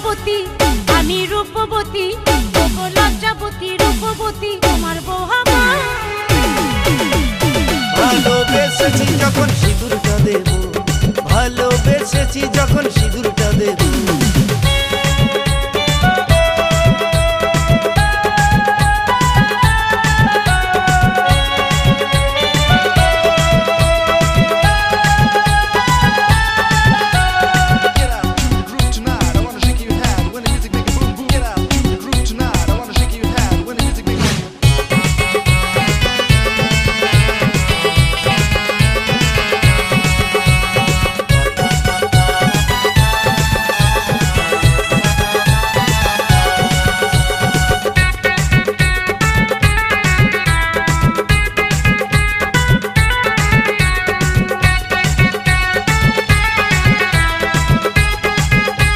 লজ্জাবতী আমি রূপবতী ওগো লজ্জাবতী রূপবতী, তোমার বউ আমার ভালোবেসেছি যখন সিঁদুরটা দেব, ভালোবেসেছি যখন সিঁদুরটা দেব।